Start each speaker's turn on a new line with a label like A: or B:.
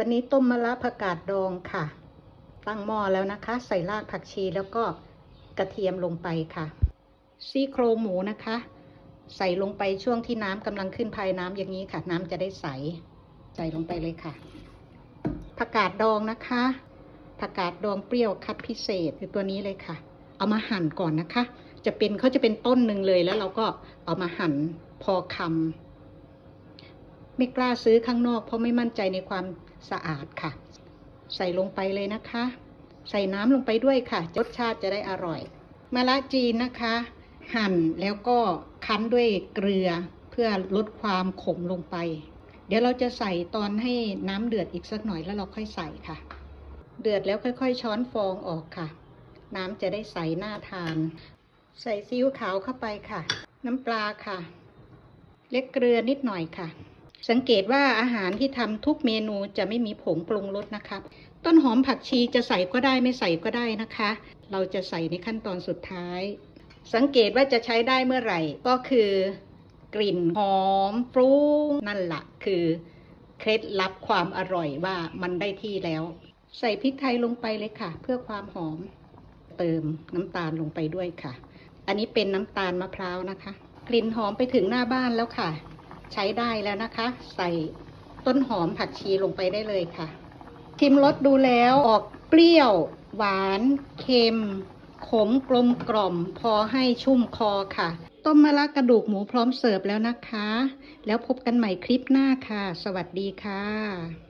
A: วันนี้ต้มมะระผักกาดดองค่ะ ตั้งหม้อแล้วนะคะ ใส่รากผักชีแล้วก็กระเทียมลงไปค่ะ ซี่โครงหมูนะคะ ใส่ลงไปช่วงที่น้ำกำลังขึ้นภายน้ำอย่างนี้ค่ะ น้ำจะได้ใส ใส่ลงไปเลยค่ะผักกาดดองนะคะผักกาดดองเปรี้ยวคัดพิเศษคือตัวนี้เลยค่ะ เอามาหั่นก่อนนะคะ จะเป็นเขาจะเป็นต้นหนึ่งเลยแล้วเราก็เอามาหั่นพอคำ ไม่กล้าซื้อข้างนอก เพราะไม่มั่นใจในความสะอาดค่ะ ใส่ลงไปเลยนะคะ ใส่น้ำลงไปด้วยค่ะรสชาติจะได้อร่อยมะระจีนนะคะ หั่นแล้วก็คั้นด้วยเกลือเพื่อลดความขมลงไป เดี๋ยวเราจะใส่ตอนให้น้ำเดือดอีกสักหน่อยแล้วเราค่อยใส่ค่ะ เดือดแล้วค่อย ๆ ช้อนฟองออกค่ะ น้ำจะได้ใสน่าทาน ใส่ซีอิ๊วขาวเข้าไปค่ะ น้ำปลาค่ะ เล็กเกลือนิดหน่อยค่ะ สังเกตว่าอาหารที่ทำทุกเมนูจะไม่มีผงปรุงรสนะคะ ต้นหอมผักชีจะใส่ก็ได้ไม่ใส่ก็ได้นะคะ เราจะใส่ในขั้นตอนสุดท้าย สังเกตว่าจะใช้ได้เมื่อไหร่ก็คือกลิ่นหอมฟรุ้งนั่นแหละคือเคล็ดลับความอร่อยว่ามันได้ที่แล้ว ใส่พริกไทยลงไปเลยค่ะ เพื่อความหอมเติมน้ำตาลลงไปด้วยค่ะ อันนี้เป็นน้ำตาลมะพร้าวนะคะ กลิ่นหอมไปถึงหน้าบ้านแล้วค่ะ ใช้ได้แล้วนะคะ ใส่ต้นหอมผักชีลงไปได้เลยค่ะ ชิมรสดูแล้วออกเปรี้ยว หวาน เค็ม ขมกลมกล่อม พอให้ชุ่มคอค่ะ ต้มมะระกระดูกหมูพร้อมเสิร์ฟแล้วนะคะ แล้วพบกันใหม่คลิปหน้าค่ะ สวัสดีค่ะ